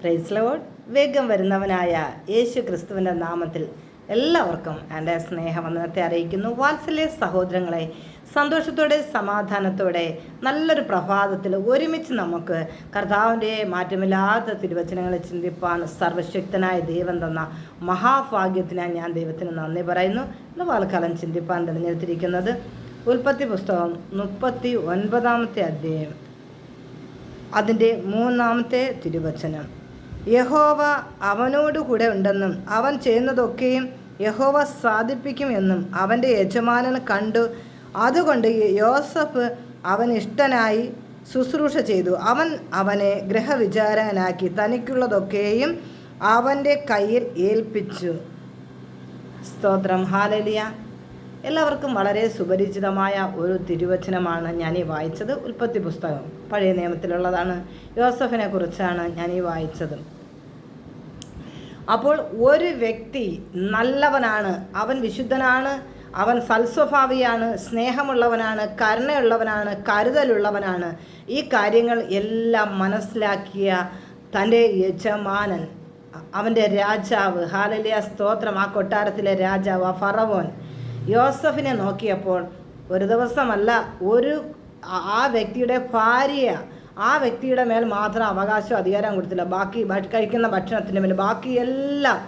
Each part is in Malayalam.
പ്രൈസ് ലോഡ് വേഗം വരുന്നവനായ യേശു ക്രിസ്തുവിന്റെ നാമത്തിൽ എല്ലാവർക്കും എന്റെ സ്നേഹവന്ദനത്തെ അറിയിക്കുന്നു. വാത്സല്യ സഹോദരങ്ങളെ സന്തോഷത്തോടെ സമാധാനത്തോടെ നല്ലൊരു പ്രഭാതത്തിൽ ഒരുമിച്ച് നമുക്ക് കർത്താവിന്റെ മാറ്റമില്ലാത്ത തിരുവചനങ്ങളെ ചിന്തിപ്പാൻ സർവശക്തനായ ദൈവം തന്ന മഹാഭാഗ്യത്തിനായി ഞാൻ ദൈവത്തിന് നന്ദി പറയുന്നു. ഇന്ന് വാൽക്കാലം ചിന്തിപ്പാൻ തിരഞ്ഞെടുത്തിരിക്കുന്നത് ഉൽപ്പത്തി പുസ്തകം മുപ്പത്തി ഒൻപതാമത്തെ അധ്യായം. അതിന്റെ മൂന്നാമത്തെ തിരുവചനം. യഹോവ അവനോടുകൂടെ ഉണ്ടെന്നും അവൻ ചെയ്യുന്നതൊക്കെയും യഹോവ സാധിപ്പിക്കുമെന്നും അവന്റെ യജമാനൻ കണ്ടു. അതുകൊണ്ട് യോസഫ് അവൻ ഇഷ്ടനായി ശുശ്രൂഷ ചെയ്തു. അവൻ അവനെ ഗ്രഹവിചാരകനാക്കി തനിക്കുള്ളതൊക്കെയും അവന്റെ കയ്യിൽ ഏൽപ്പിച്ചു. സ്തോത്രം. ഹാലലിയ. എല്ലാവർക്കും വളരെ സുപരിചിതമായ ഒരു തിരുവചനമാണ് ഞാൻ ഈ വായിച്ചത്. ഉൽപ്പത്തി പുസ്തകം. പഴയ നിയമത്തിലുള്ളതാണ്. യോസഫിനെ കുറിച്ചാണ് ഞാൻ ഈ വായിച്ചത്. അപ്പോൾ ഒരു വ്യക്തി നല്ലവനാണ് അവൻ വിശുദ്ധനാണ് അവൻ സൽസ്വഭാവിയാണ് സ്നേഹമുള്ളവനാണ് കരുണയുള്ളവനാണ് കരുതലുള്ളവനാണ്. ഈ കാര്യങ്ങൾ എല്ലാം മനസ്സിലാക്കിയ തന്റെ യജമാനൻ അവന്റെ രാജാവ്. ഹാലലിയ. സ്തോത്രം. ആ കൊട്ടാരത്തിലെ രാജാവ് ആ ഫറവോൻ. യോസഫിനെ നോക്കിയപ്പോൾ ഒരു ദിവസമല്ല ഒരു ആ വ്യക്തിയുടെ ഭാര്യ ആ വ്യക്തിയുടെ മേൽ മാത്രം അവകാശം അധികാരം കൊടുത്തില്ല. ബാക്കി കഴിക്കുന്ന ഭക്ഷണത്തിന്റെ മേൽ ബാക്കി എല്ലാം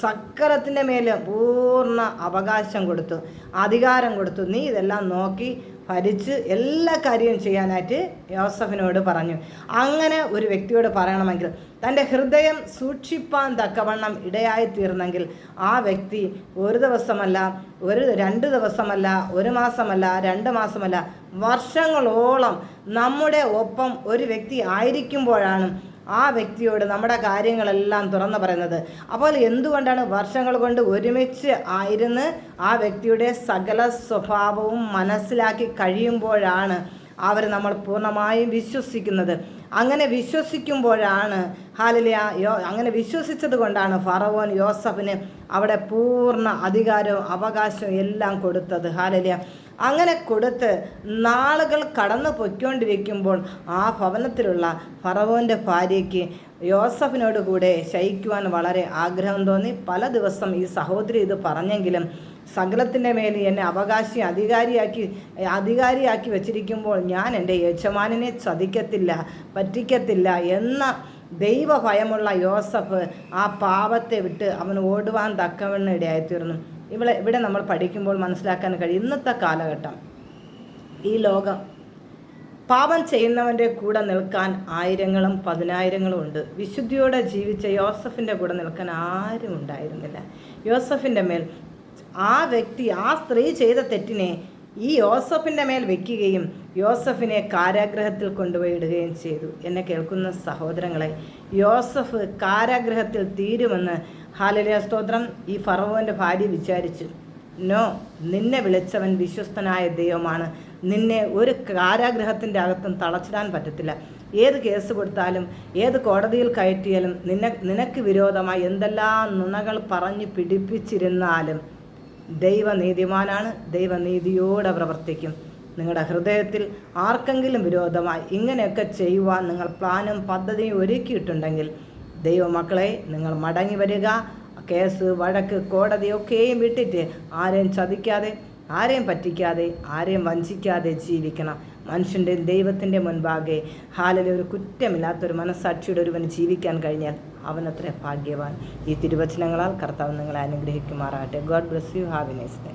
സക്കരത്തിന്റെ മേൽ പൂർണ അവകാശം കൊടുത്തു അധികാരം കൊടുത്തു. നീ ഇതെല്ലാം നോക്കി ഭരിച്ച് എല്ലാ കാര്യവും ചെയ്യാനായിട്ട് യോസഫിനോട് പറഞ്ഞു. അങ്ങനെ ഒരു വ്യക്തിയോട് പറയണമെങ്കിൽ തന്റെ ഹൃദയം സൂക്ഷിപ്പാൻ തക്കവണ്ണം ഇടയായി തീർന്നെങ്കിൽ ആ വ്യക്തി ഒരു ദിവസമല്ല ഒരു രണ്ട് ദിവസമല്ല ഒരു മാസമല്ല രണ്ട് മാസമല്ല വർഷങ്ങളോളം നമ്മുടെ ഒപ്പം ഒരു വ്യക്തി ആയിരിക്കുമ്പോഴാണ് ആ വ്യക്തിയോട് നമ്മുടെ കാര്യങ്ങളെല്ലാം തുറന്നു പറയുന്നത്. അപ്പോൾ എന്തുകൊണ്ടാണ് വർഷങ്ങൾ കൊണ്ട് ഒരുമിച്ച് ആയിരുന്ന് ആ വ്യക്തിയുടെ സകല സ്വഭാവവും മനസ്സിലാക്കി കഴിയുമ്പോഴാണ് അവർ നമ്മൾ പൂർണമായും വിശ്വസിക്കുന്നത്. അങ്ങനെ വിശ്വസിക്കുമ്പോഴാണ് ഹാലിലിയ യോ അങ്ങനെ വിശ്വസിച്ചത് കൊണ്ടാണ് ഫറവോൻ യോസഫിന് അവിടെ പൂർണ അധികാരവും അവകാശവും എല്ലാം കൊടുത്തത്. ഹാലിലിയ. അങ്ങനെ കൊടുത്ത് നാളുകൾ കടന്നു പൊയ്ക്കൊണ്ടിരിക്കുമ്പോൾ ആ ഭവനത്തിലുള്ള ഫറവോന്റെ ഭാര്യയ്ക്ക് യോസഫിനോട് കൂടെ ശയിക്കുവാൻ വളരെ ആഗ്രഹം തോന്നി. പല ദിവസം ഈ സഹോദരി ഇത് പറഞ്ഞെങ്കിലും സകലത്തിന്റെ മേൽ എന്നെ അവകാശി അധികാരിയാക്കി അധികാരിയാക്കി വെച്ചിരിക്കുമ്പോൾ ഞാൻ എന്റെ യജമാനിനെ ചതിക്കത്തില്ല പറ്റിക്കത്തില്ല എന്ന ദൈവഭയമുള്ള യോസഫ് ആ പാപത്തെ വിട്ട് അവൻ ഓടുവാൻ തക്കവണ്ണം ഇടയായിത്തീർന്നു. ഇവിടെ ഇവിടെ നമ്മൾ പഠിക്കുമ്പോൾ മനസ്സിലാക്കാൻ കഴിയും. ഇന്നത്തെ കാലഘട്ടം ഈ ലോകം പാപം ചെയ്യുന്നവന്റെ കൂടെ നിൽക്കാൻ ആയിരങ്ങളും പതിനായിരങ്ങളും ഉണ്ട്. വിശുദ്ധിയോടെ ജീവിച്ച യോസഫിന്റെ കൂടെ നിൽക്കാൻ ആരും ഉണ്ടായിരുന്നില്ല. യോസഫിന്റെ മേൽ ആ വ്യക്തി ആ സ്ത്രീ ചെയ്ത തെറ്റിനെ ഈ യോസഫിന്റെ മേൽ വെക്കുകയും യോസഫിനെ കാരാഗ്രഹത്തിൽ കൊണ്ടുപോയി ഇടുകയും ചെയ്തു. എന്നെ കേൾക്കുന്ന സഹോദരങ്ങളെ യോസഫ് കാരാഗ്രഹത്തിൽ തീരുമെന്ന് ഹാലലിയ സ്തോത്രം ഈ ഫറവോന്റെ ഭാര്യ വിചാരിച്ചു. നോ നിന്നെ വിളിച്ചവൻ വിശ്വസ്തനായ ദൈവമാണ്. നിന്നെ ഒരു കാരാഗ്രഹത്തിന്റെ അകത്തും തളച്ചിടാൻ പറ്റത്തില്ല. ഏത് കേസ് കൊടുത്താലും ഏത് കോടതിയിൽ കയറ്റിയാലും നിന്നെ നിനക്ക് വിരോധമായി എന്തെല്ലാം നുണകൾ പറഞ്ഞ് പിടിപ്പിച്ചിരുന്നാലും ദൈവനീതിമാനാണ്. ദൈവനീതിയോടെ പ്രവർത്തിക്കും. നിങ്ങളുടെ ഹൃദയത്തിൽ ആർക്കെങ്കിലും വിരോധമായി ഇങ്ങനെയൊക്കെ ചെയ്യുവാൻ നിങ്ങൾ പ്ലാനും പദ്ധതിയും ഒരുക്കിയിട്ടുണ്ടെങ്കിൽ ദൈവമക്കളെ നിങ്ങൾ മടങ്ങി വരിക. കേസ് വഴക്ക് കോടതിയൊക്കെയും വിട്ടിട്ട് ആരെയും ചതിക്കാതെ ആരെയും പറ്റിക്കാതെ ആരെയും വഞ്ചിക്കാതെ ജീവിക്കണം. മനുഷ്യന്റെ ദൈവത്തിന്റെ മുൻപാകെ ഹാലിൽ ഒരു കുറ്റമില്ലാത്തൊരു മനസ്സാക്ഷിയുടെ ഒരുവന് ജീവിക്കാൻ കഴിഞ്ഞാൽ അവൻ അത്ര ഭാഗ്യവാൻ. ഈ തിരുവചനങ്ങളാൽ കർത്താവ് നിങ്ങളെ അനുഗ്രഹിക്കുമാറാകട്ടെ. God bless you. Have day.